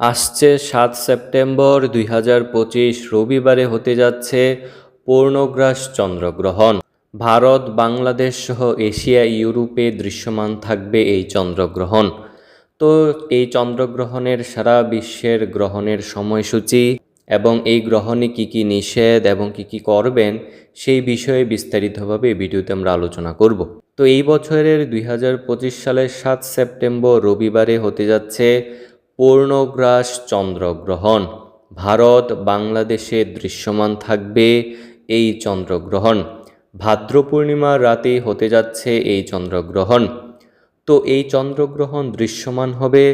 আসছে সাত সেপ্টেম্বর দুই হাজার পঁচিশ, রবিবারে হতে যাচ্ছে পূর্ণগ্রাস চন্দ্রগ্রহণ। ভারত, বাংলাদেশ সহ এশিয়া, ইউরোপে দৃশ্যমান থাকবে এই চন্দ্রগ্রহণ। তো এই চন্দ্রগ্রহণের সারা বিশ্বের গ্রহণের সময়সূচি এবং এই গ্রহণে কি কি নিষেধ এবং কি কি করবেন সেই বিষয়ে বিস্তারিতভাবে ভিডিওতে আমরা আলোচনা করব। তো এই বছরের দুই হাজার পঁচিশ সালের সাত সেপ্টেম্বর রবিবারে হতে যাচ্ছে পূর্ণগ্রাস চন্দ্রগ্রহণ ভারত, বাংলাদেশে দৃশ্যমান থাকবে এই চন্দ্রগ্রহণ। ভাদ্র পূর্ণিমার রাতে হতে যাচ্ছে এই চন্দ্রগ্রহণ। তো এই চন্দ্রগ্রহণ দৃশ্যমান হবে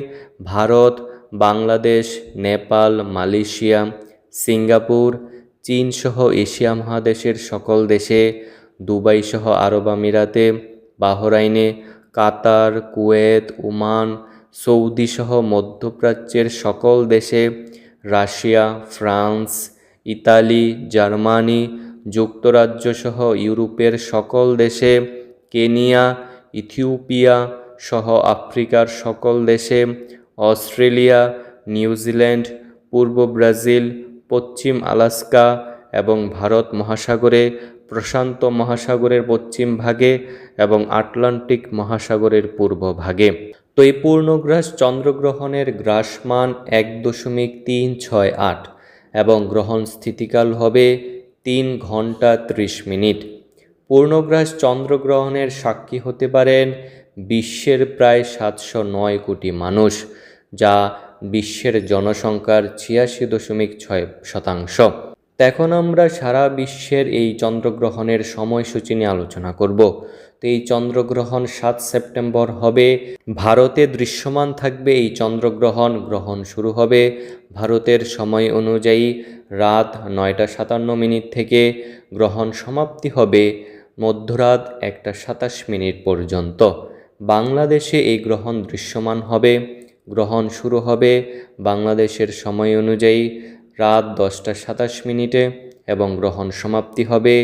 ভারত, বাংলাদেশ, নেপাল, মালয়েশিয়া, সিঙ্গাপুর চীন সহ এশিয়া মহাদেশের সকল দেশে দুবাই সহ আরব আমিরাতে, বাহরাইনে, কাতার, কুয়েত, ওমান সৌদি সহ মধ্যপ্রাচ্যের সকল দেশে রাশিয়া, ফ্রান্স, ইতালি, জার্মানি যুক্তরাজ্য সহ ইউরোপের সকল দেশে কেনিয়া, ইথিওপিয়া সহ আফ্রিকার সকল দেশে অস্ট্রেলিয়া, নিউজিল্যান্ড, পূর্ব ব্রাজিল, পশ্চিম আলাস্কা এবং ভারত মহাসাগরে, প্রশান্ত মহাসাগরের পশ্চিম ভাগে এবং আটলান্টিক মহাসাগরের পূর্ব ভাগে। তো এই পূর্ণগ্রাস চন্দ্রগ্রহণের গ্রাসমান এক দশমিক তিন ছয় আট এবং গ্রহণ স্থিতিকাল হবে তিন ঘণ্টা ত্রিশ মিনিট। পূর্ণগ্রাস চন্দ্রগ্রহণের সাক্ষী হতে পারেন বিশ্বের প্রায় সাতশো নয় কোটি মানুষ, যা বিশ্বের জনসংখ্যার ছিয়াশি দশমিক ছয় শতাংশ। এখন আমরা সারা বিশ্বের এই চন্দ্রগ্রহণের সময়সূচি নিয়ে আলোচনা করব। এই চন্দ্রগ্রহণ সাত সেপ্টেম্বর হবে। ভারতে দৃশ্যমান থাকবে এই চন্দ্রগ্রহণ। গ্রহণ শুরু হবে ভারতের সময় অনুযায়ী রাত নয়টা সাতান্ন মিনিট থেকে। গ্রহণ সমাপ্তি হবে মধ্যরাত একটা সাতাশ মিনিট পর্যন্ত। বাংলাদেশে এই গ্রহণ দৃশ্যমান হবে। গ্রহণ শুরু হবে বাংলাদেশের সময় অনুযায়ী রাত দশটা সাতাশ মিনিটে। এবং গ্রহণ সমাপ্তি হবে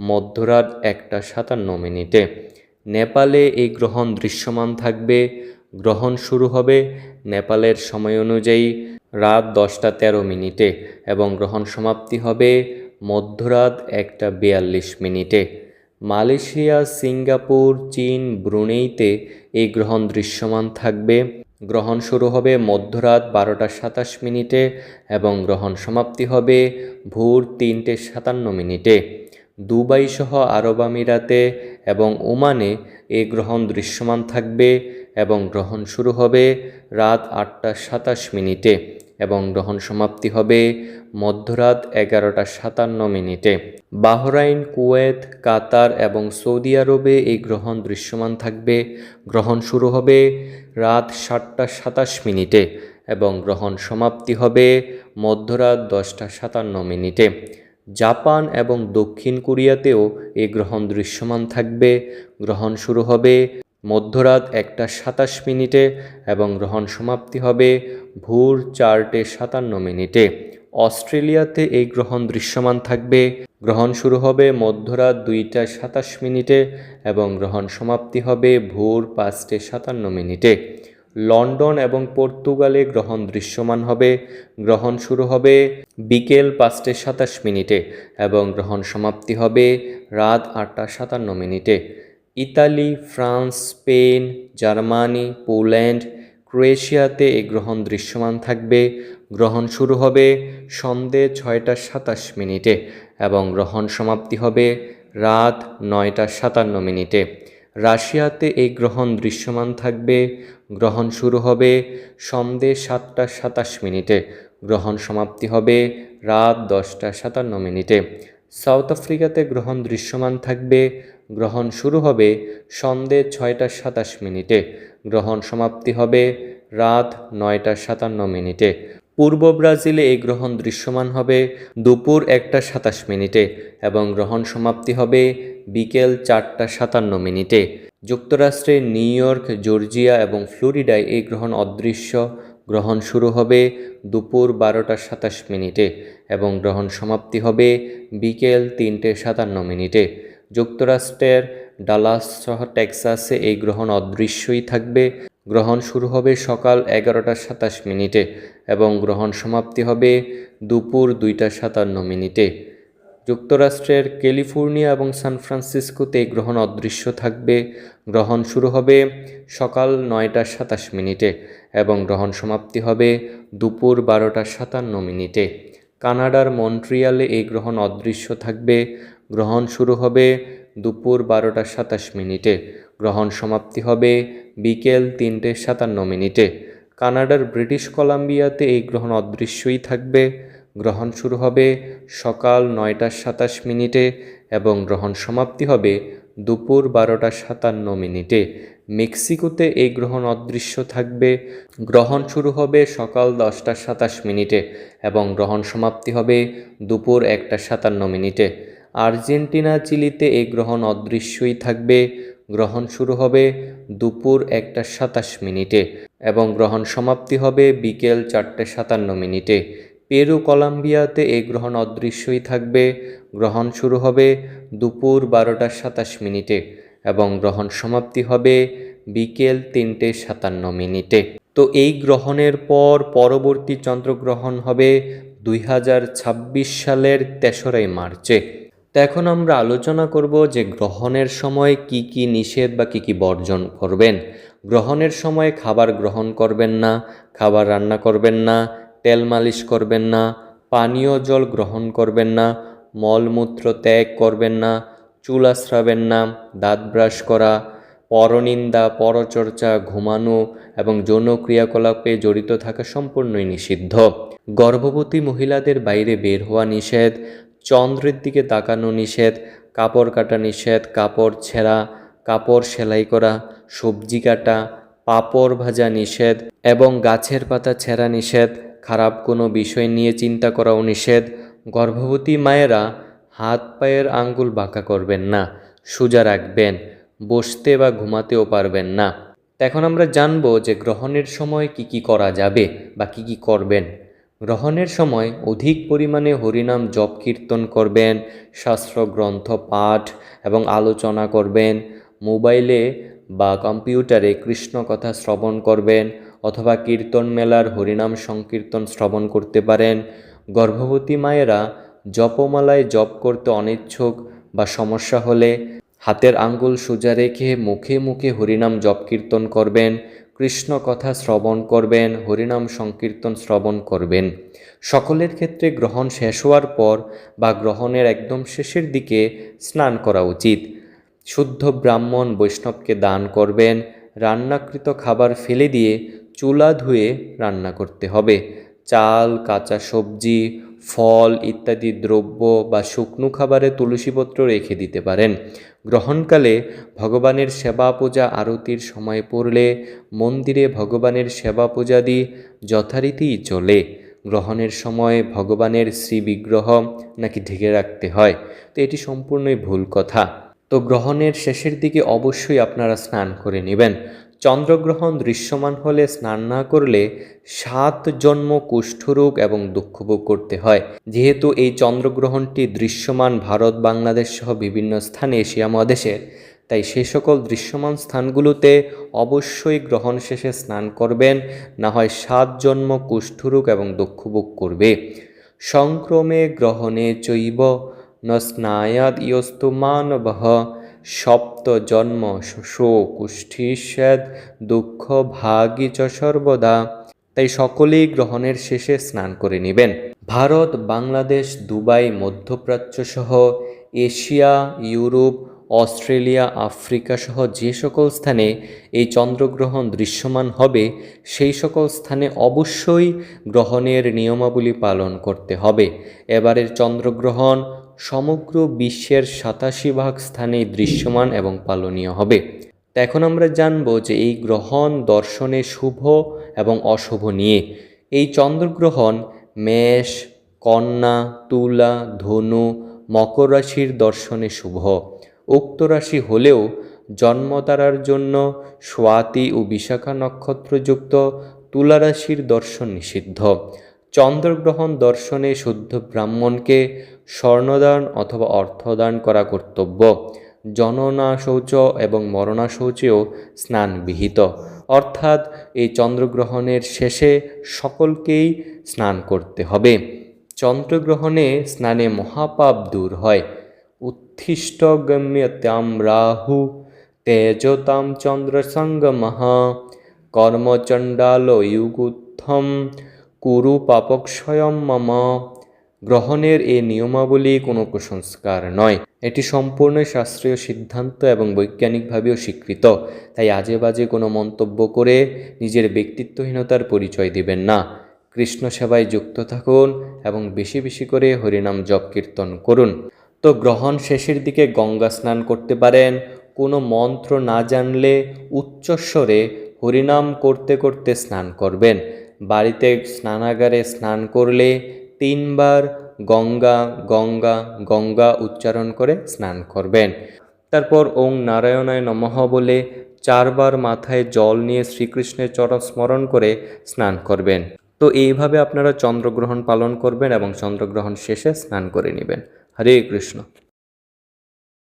মধ্যরাত একটা সাতান্ন মিনিটে। নেপালে এই গ্রহণ দৃশ্যমান থাকবে। গ্রহণ শুরু হবে নেপালের সময় অনুযায়ী রাত দশটা তেরো মিনিটে এবং গ্রহণ সমাপ্তি হবে মধ্যরাত একটা বিয়াল্লিশ মিনিটে। মালয়েশিয়া, সিঙ্গাপুর, চীন, ব্রুনেইতে এই গ্রহণ দৃশ্যমান থাকবে। গ্রহণ শুরু হবে মধ্যরাত বারোটা সাতাশ মিনিটে এবং গ্রহণ সমাপ্তি হবে ভোর তিনটে সাতান্ন মিনিটে। দুবাই সহ আরব আমিরাতে এবং ওমানে এ গ্রহণ দৃশ্যমান থাকবে এবং গ্রহণ শুরু হবে রাত আটটা সাতাশ মিনিটে। এবং গ্রহণ সমাপ্তি হবে মধ্যরাত এগারোটা সাতান্ন মিনিটে। বাহরাইন, কুয়েত, কাতার এবং সৌদি আরবে এই গ্রহণ দৃশ্যমান থাকবে। গ্রহণ শুরু হবে রাত সাতটা সাতাশ মিনিটে এবং গ্রহণ সমাপ্তি হবে মধ্যরাত দশটা সাতান্ন মিনিটে। জাপান এবং দক্ষিণ কোরিয়াতেও এই গ্রহণ দৃশ্যমান থাকবে। গ্রহণ শুরু হবে মধ্যরাত একটা সাতাশ মিনিটে এবং গ্রহণ সমাপ্তি হবে ভোর চারটে সাতান্ন মিনিটে। অস্ট্রেলিয়াতে এই গ্রহণ দৃশ্যমান থাকবে। গ্রহণ শুরু হবে মধ্যরাত দুইটা সাতাশ মিনিটে এবং গ্রহণ সমাপ্তি হবে ভোর পাঁচটে সাতান্ন মিনিটে। লন্ডন এবং পর্তুগালে গ্রহণ দৃশ্যমান হবে। গ্রহণ শুরু হবে বিকেল পাঁচটে সাতাশ মিনিটে এবং গ্রহণ সমাপ্তি হবে রাত আটটা সাতান্ন মিনিটে। Italy, France, Spain, Germany, Poland, ক্রোয়েশিয়াতে এই গ্রহণ দৃশ্যমান থাকবে। গ্রহণ শুরু হবে সন্ধে ছয়টা সাতাশ মিনিটে এবং গ্রহণ সমাপ্তি হবে রাত নয়টা সাতান্ন মিনিটে। রাশিয়াতে এই গ্রহণ দৃশ্যমান থাকবে। গ্রহণ শুরু হবে সন্ধে সাতটা সাতাশ মিনিটে। গ্রহণ সমাপ্তি হবে রাত দশটা সাতান্ন মিনিটে। সাউথ আফ্রিকাতে গ্রহণ দৃশ্যমান থাকবে গ্রহণ শুরু হবে সন্ধে ছয়টা সাতাশ মিনিটে। গ্রহণ সমাপ্তি হবে রাত নয়টা সাতান্ন মিনিটে। পূর্ব ব্রাজিলে এই গ্রহণ দৃশ্যমান হবে দুপুর একটা সাতাশ মিনিটে এবং গ্রহণ সমাপ্তি হবে বিকেল চারটা সাতান্ন মিনিটে। যুক্তরাষ্ট্রের নিউ ইয়র্ক, জর্জিয়া এবং ফ্লোরিডায় এই গ্রহণ অদৃশ্য। গ্রহণ শুরু হবে দুপুর বারোটা সাতাশ মিনিটে এবং গ্রহণ সমাপ্তি হবে বিকেল তিনটে সাতান্ন মিনিটে। যুক্তরাষ্ট্রের ডালাস সহ টেক্সাসে এই গ্রহণ অদৃশ্যই থাকবে। গ্রহণ শুরু হবে সকাল এগারোটা সাতাশ মিনিটে এবং গ্রহণ সমাপ্তি হবে দুপুর দুইটা সাতান্ন মিনিটে। যুক্তরাষ্ট্রের ক্যালিফোর্নিয়া এবং সান ফ্রান্সিসকোতে এই গ্রহণ অদৃশ্য থাকবে। গ্রহণ শুরু হবে সকাল নয়টা সাতাশ মিনিটে এবং গ্রহণ সমাপ্তি হবে দুপুর বারোটা সাতান্ন মিনিটে। কানাডার মন্ট্রিয়ালে এই গ্রহণ অদৃশ্য থাকবে। গ্রহণ শুরু হবে দুপুর বারোটা সাতাশ মিনিটে। গ্রহণ সমাপ্তি হবে বিকেল তিনটে সাতান্ন মিনিটে। কানাডার ব্রিটিশ কলাম্বিয়াতে এই গ্রহণ অদৃশ্যই থাকবে। গ্রহণ শুরু হবে সকাল নয়টা সাতাশ মিনিটে এবং গ্রহণ সমাপ্তি হবে দুপুর বারোটা সাতান্ন মিনিটে। মেক্সিকোতে এই গ্রহণ অদৃশ্য থাকবে। গ্রহণ শুরু হবে সকাল দশটা সাতাশ মিনিটে এবং গ্রহণ সমাপ্তি হবে দুপুর একটা সাতান্ন মিনিটে। আর্জেন্টিনা চিলিতে এই গ্রহণ অদৃশ্যই থাকবে। গ্রহণ শুরু হবে দুপুর একটা সাতাশ মিনিটে এবং গ্রহণ সমাপ্তি হবে বিকেল চারটে সাতান্ন মিনিটে। পেরু কলাম্বিয়াতে এই গ্রহণ অদৃশ্যই থাকবে। গ্রহণ শুরু হবে দুপুর বারোটা সাতাশ মিনিটে এবং গ্রহণ সমাপ্তি হবে বিকেল তিনটে সাতান্ন মিনিটে। তো এই গ্রহণের পর পরবর্তী চন্দ্রগ্রহণ হবে দুই হাজার ছাব্বিশ সালের তেসরাই মার্চে। তো এখন আমরা আলোচনা করব যে গ্রহণের সময় কি কি নিষেধ বা কি কি বর্জন করবেন। গ্রহণের সময় খাবার গ্রহণ করবেন না, খাবার রান্না করবেন না, তেল মালিশ করবেন না, পানীয় জল গ্রহণ করবেন না, মলমূত্র ত্যাগ করবেন না, চুল আশ্রাবেন না, দাঁত ব্রাশ করা, পরনিন্দা, পরচর্চা, ঘুমানো এবং যৌন ক্রিয়াকলাপে জড়িত থাকা সম্পূর্ণই নিষিদ্ধ। গর্ভবতী মহিলাদের বাইরে বের হওয়া নিষেধ চন্দ্রের দিকে তাকানো নিষেধ, কাপড় কাটা নিষেধ, কাপড় ছেঁড়া, কাপড় সেলাই করা, সবজি কাটা, পাপড় ভাজা নিষেধ এবং গাছের পাতা ছেঁড়া নিষেধ, খারাপ কোনো বিষয় নিয়ে চিন্তা করাও নিষেধ। গর্ভবতী মায়েরা হাত পায়ের আঙ্গুল বাঁকা করবেন না, সোজা রাখবেন, বসতে বা ঘুমাতেও পারবেন না। এখন আমরা জানব যে গ্রহণের সময় কি কি করা যাবে বা কি কি করবেন। গ্রহণের সময় অধিক পরিমাণে হরিনাম জপ কীর্তন করবেন শাস্ত্র গ্রন্থ পাঠ এবং আলোচনা করবেন, মোবাইলে বা কম্পিউটারে কৃষ্ণ কথা শ্রবণ করবেন অথবা কীর্তন মেলার হরিনাম সংকীর্তন শ্রবণ করতে পারেন। গর্ভবতী মায়েরা জপমালায় জপ করতে অনিচ্ছুক বা সমস্যা হলে হাতের আঙ্গুল সোজা রেখে মুখে মুখে হরিনাম জপ কীর্তন করবেন কৃষ্ণ কথা শ্রবণ করবেন, হরিনাম সংকীর্তন শ্রবণ করবেন। সকলের ক্ষেত্রে গ্রহণ শেষ হওয়ার পর বা গ্রহণের একদম শেষের দিকে স্নান করা উচিত। শুদ্ধ ব্রাহ্মণ বৈষ্ণবকে দান করবেন, রান্নাকৃত খাবার ফেলে দিয়ে চুলা ধুয়ে রান্না করতে হবে। চাল, কাঁচা সবজি ফল ইত্যাদি দ্রব্য বা শুকনো খাবারে তুলসীপত্র রেখে দিতে পারেন। গ্রহণকালে ভগবানের সেবা পূজা আরতির সময় পড়লে মন্দিরে ভগবানের সেবা পূজা পূজাদি যথারীতিই চলে গ্রহণের সময় ভগবানের শ্রী বিগ্রহ নাকি ঢেকে রাখতে হয়, তো এটি সম্পূর্ণই ভুল কথা। তো গ্রহণের শেষের দিকে অবশ্যই আপনারা স্নান করে নেবেন। চন্দ্রগ্রহণ দৃশ্যমান হলে স্নান না করলে সাত জন্ম কুষ্ঠরোগ এবং দুঃখভোগ করতে হয়। যেহেতু এই চন্দ্রগ্রহণটি দৃশ্যমান ভারত, বাংলাদেশ সহ বিভিন্ন স্থানে এশিয়া মহাদেশের, তাই সে সকল দৃশ্যমান স্থানগুলোতে অবশ্যই গ্রহণ শেষে স্নান করবেন, না হয় সাত জন্ম কুষ্ঠরোগ এবং দুঃখভোগ করবে। সংক্রমে গ্রহণে চৈব ন স্নায়াদ ইয়স্তু মানবহ সপ্ত জন্ম শোষো কুষ্ঠিষ্যাদ দুঃখ ভাগী চ সর্বদা। তাই সকলেই গ্রহণের শেষে স্নান করে নেবেন। ভারত, বাংলাদেশ, দুবাই, মধ্যপ্রাচ্য সহ এশিয়া, ইউরোপ, অস্ট্রেলিয়া, আফ্রিকা সহ যে সকল স্থানে এই চন্দ্রগ্রহণ দৃশ্যমান হবে, সেই সকল স্থানে অবশ্যই গ্রহণের নিয়মাবলী পালন করতে হবে। এবারের চন্দ্রগ্রহণ সমগ্র বিশ্বের সাতাশি ভাগ স্থানে দৃশ্যমান এবং পালনীয় হবে। তো এখন আমরা জানব যে এই গ্রহণ দর্শনে শুভ এবং অশুভ নিয়ে। এই চন্দ্রগ্রহণ মেষ, কন্যা, তুলা, ধনু, মকর রাশির দর্শনে শুভ। উক্ত রাশি হলেও জন্মতারার জন্য স্বাতি ও বিশাখা নক্ষত্রযুক্ত তুলা রাশির দর্শন নিষিদ্ধ। চন্দ্রগ্রহণ দর্শনে শুদ্ধ ব্রাহ্মণকে স্বর্ণদান অথবা অর্থদান করা কর্তব্য। জননা শৌচ এবং মরণা শৌচেও স্নান বিহিত অর্থাৎ এই চন্দ্রগ্রহণের শেষে সকলকেই স্নান করতে হবে। চন্দ্রগ্রহণে স্নানে মহাপাপ দূর হয়। উত্থিষ্ট গম্যতাম রাহু তেজতাম চন্দ্রসঙ্গমঃ কর্মচণ্ডাল ইউগুত্থম কুরু পাপক্ষয়ম মম। গ্রহণের এই নিয়মাবলী কোনো কুসংস্কার নয়। এটি সম্পূর্ণ শাস্ত্রীয় সিদ্ধান্ত এবং বৈজ্ঞানিকভাবেও স্বীকৃত। তাই আজে বাজে কোনো মন্তব্য করে নিজের ব্যক্তিত্বহীনতার পরিচয় দিবেন না। কৃষ্ণ সেবায় যুক্ত থাকুন এবং বেশি বেশি করে হরিনাম জপ কীর্তন করুন। তো গ্রহণ শেষের দিকে গঙ্গা স্নান করতে পারেন। কোনো মন্ত্র না জানলে উচ্চস্বরে হরিনাম করতে করতে স্নান করবেন। বাড়িতে স্নানাগারে স্নান করলে তিনবার গঙ্গা গঙ্গা গঙ্গা উচ্চারণ করে স্নান করবেন। তারপর ওং নারায়ণায় নমঃ বলে চারবার মাথায় জল নিয়ে শ্রীকৃষ্ণের চরণ স্মরণ করে স্নান করবেন। তো এইভাবে আপনারা চন্দ্রগ্রহণ পালন করবেন এবং চন্দ্রগ্রহণ শেষে স্নান করে নেবেন। হরে কৃষ্ণ।